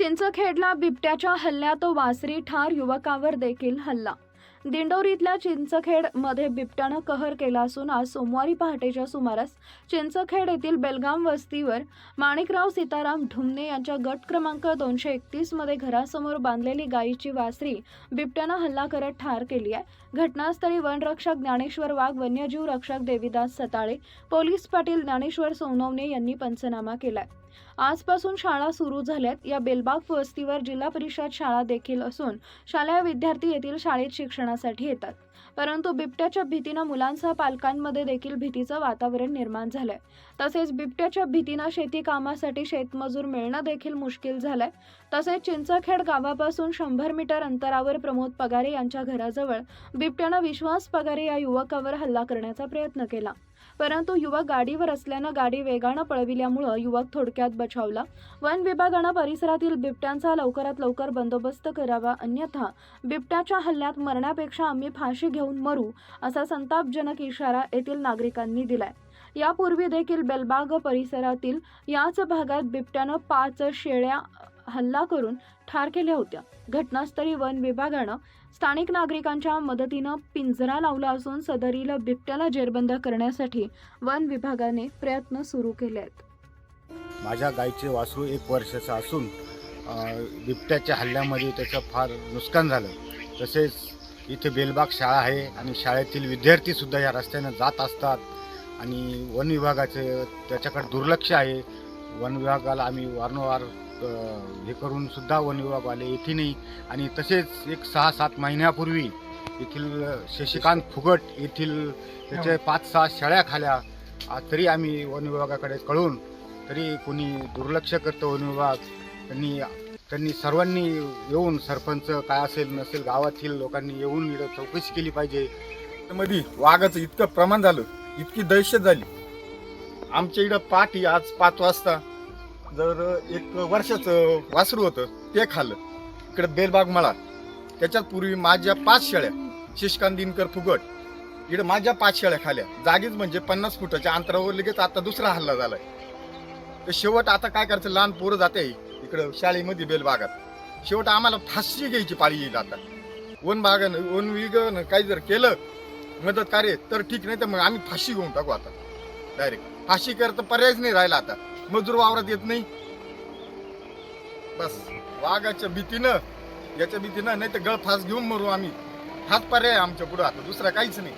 चिंचखेडला बिबट्याच्या हल्ल्यात वासरी ठार युवकावर देखील हल्ला. दिंडोरीतल्या चिंचखेडमध्ये बिबट्यानं कहर केला असून आज सोमवारी पहाटेच्या सुमारास चिंचखेड येथील बेलगाम वस्तीवर माणिकराव सीताराम ढुमने यांच्या गट क्रमांक दोनशे एकतीसमध्ये घरासमोर बांधलेली गायीची वासरी बिबट्यानं हल्ला करत ठार केली आहे. घटनास्थळी वनरक्षक ज्ञानेश्वर वाघ वन्यजीव रक्षक देवीदास सताळे पोलीस पाटील ज्ञानेश्वर सोनवणे यांनी पंचनामा केलाय. आजपासून शाळा सुरू झाल्यात. या बेलबाग वस्तीवर जिल्हा परिषद शाळा देखील असून शालेय विद्यार्थी येथील शाळेत शिक्षणासाठी येतात. परंतु बिबट्याच्या भीतीनं मुलांसह पालकांमध्ये देखील भीतीचं वातावरण निर्माण झालंय. तसेच बिबट्याच्या भीतीनं शेती कामासाठी शेतमजूर मिळणं देखील मुश्किल झालंय. तसेच चिंचखेड गावापासून शंभर मीटर अंतरावर प्रमोद पगारे यांच्या घराजवळ बिबट्यानं विश्वास पगारे या युवकावर हल्ला करण्याचा प्रयत्न केला. परंतु युवक गाडीवर असल्यानं गाडी वेगानं पळविल्यामुळं युवक थोडक्यात बचावला. वन विभागानं परिसरातील बिबट्यांचा लवकरात लवकर बंदोबस्त करावा. अन्यथा बिबट्याच्या हल्ल्यात मरण्यापेक्षा आम्ही फाशी घेऊन मरू असा संतापजनक इशारा येथील नागरिकांनी दिलाय. यापूर्वी देखील बेलबाग परिसरातील याच भागात बिबट्यानं पाच शेळ्या हल्ला करून ठार केल्या होत्या. घटनास्थळी वन विभागानं स्थानिक नागरिकांच्या मदतीनं पिंजरा लावला असून सदरील बिबट्याला जेरबंद करण्यासाठी वन विभागाने प्रयत्न सुरू केले आहेत. माझ्या गाईचे वासरू एक वर्षाचं असून बिबट्याच्या हल्ल्यामध्ये त्याचं फार नुकसान झालं. तसेच इथे बेलबाग शाळा आहे आणि शाळेतील विद्यार्थीसुद्धा या रस्त्यानं जात असतात. आणि वन विभागाचे त्याच्याकडे दुर्लक्ष आहे. वन विभागाला आम्ही वारंवार हे करून सुद्धा वन विभागवाले येथे नाही. आणि तसेच एक सहा सात महिन्यापूर्वी येथील शशिकांत फुगट येथील त्याचे पाच सहा शेळ्या खाल्या. तरी आम्ही वन विभागाकडे कळून तरी कोणी दुर्लक्ष करतं वन विभाग. त्यांनी त्यांनी सर्वांनी येऊन सरपंच काय असेल नसेल गावातील लोकांनी येऊन इकडं चौकशी केली पाहिजे. मध्ये वाघाचं इतकं प्रमाण झालं इतकी दहशत झाली. आमच्या इकडं पाठी आज पाच वाजता जर एक वर्षाचं वासरू होतं ते खाल्लं. इकडं बेलबाग मळा. त्याच्यात पूर्वी माझ्या पाच शेळ्या शिशकांत दिनकर फुगट. इकडं माझ्या पाच शेळ्या खाल्या. जागीच म्हणजे पन्नास फुटाच्या अंतरावर लगेच आता दुसरा हल्ला झालाय. तर शेवट आता काय करायचं? लहान पोरं जाते. इकडं शाळेमध्ये बेलबागात शेवट आम्हाला फाशी घ्यायची पाळी येईल आता. वन बागानं वन विगन काही जर केलं मदत कार्य तर ठीक नाही तर मग आम्ही फाशी घेऊन टाकू आता. डायरेक्ट फाशी करता पर्यायच नाही राहिला आता. मजूर वावरात येत नाही. बस. वाघाच्या भीतीनं याच्या भीतीनं नाही तर गळफास घेऊन मरू आम्ही. हाच पर्याय आमच्या पुढं आता. दुसरा काहीच नाही.